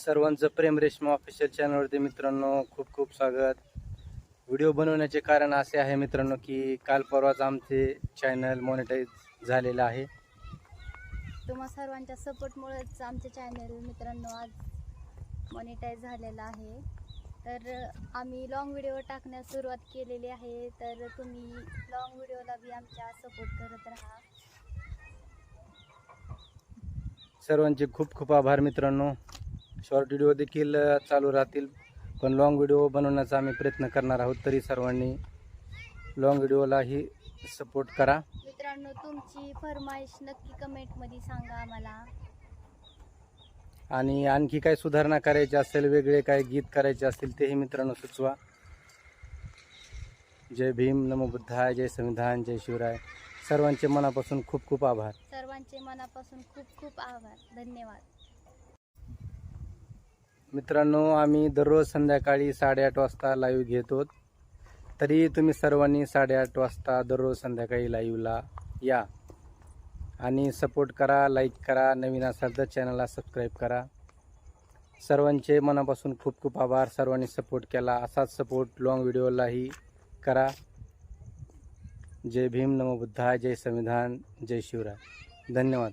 सर्वांचं प्रेम रेशमा ऑफिशियल चॅनलवरती मित्रांनो खूप खूप स्वागत. व्हिडिओ बनवण्याचे कारण असे आहे मित्रांनो की काल परवाच आमचे चॅनल मॉनिटाईज झालेलं आहे. तुम्हा सर्वांच्या सपोर्टमुळेच आमचे चॅनल मित्रांनो आज मॉनिटाईज झालेलं आहे. तर आम्ही लॉंग व्हिडिओ टाकण्यास सुरुवात केलेली आहे. तर तुम्ही लॉंग व्हिडिओला बी आमच्या सपोर्ट करत राहा. सर्वांचे खूप खूप आभार मित्रांनो. शॉर्ट व्हिडिओ देखील चालू राहतील. पण लॉंग व्हिडिओ बनवण्याचा आम्ही प्रयत्न करणार आहोत तरी सर्वांनी लॉंग व्हिडिओलाही सपोर्ट करा. मित्रांनो तुमची फरमाईश नक्की कमेंटमध्ये सांगा आम्हाला. आणि आणखी काय सुधारणा करायची असेल वेगळे काय गीत करायचे असतील तेही मित्रांनो सुचवा. जय भीम नमो बुद्धाय जय संविधान जय शिवराय. सर्वांचे मनापासून खूप खूप आभार. सर्वांचे मनापासून खूप खूप आभार. धन्यवाद. मित्रांनो आम्ही दररोज संध्याकाळी साडेआठ वाजता लाईव्ह घेतो तरी तुम्ही सर्वांनी साडेआठ वाजता दररोज संध्याकाळी लाईव्हला या. आणि सपोर्ट करा लाईक करा नवीन असाल तर चॅनलला सबस्क्राईब करा. सर्वांचे मनापासून खूप खूप आभार. सर्वांनी सपोर्ट केला असाच सपोर्ट लॉंग व्हिडिओलाही करा. जय भीम नमो बुद्धाय जय संविधान जय शिवराय. धन्यवाद.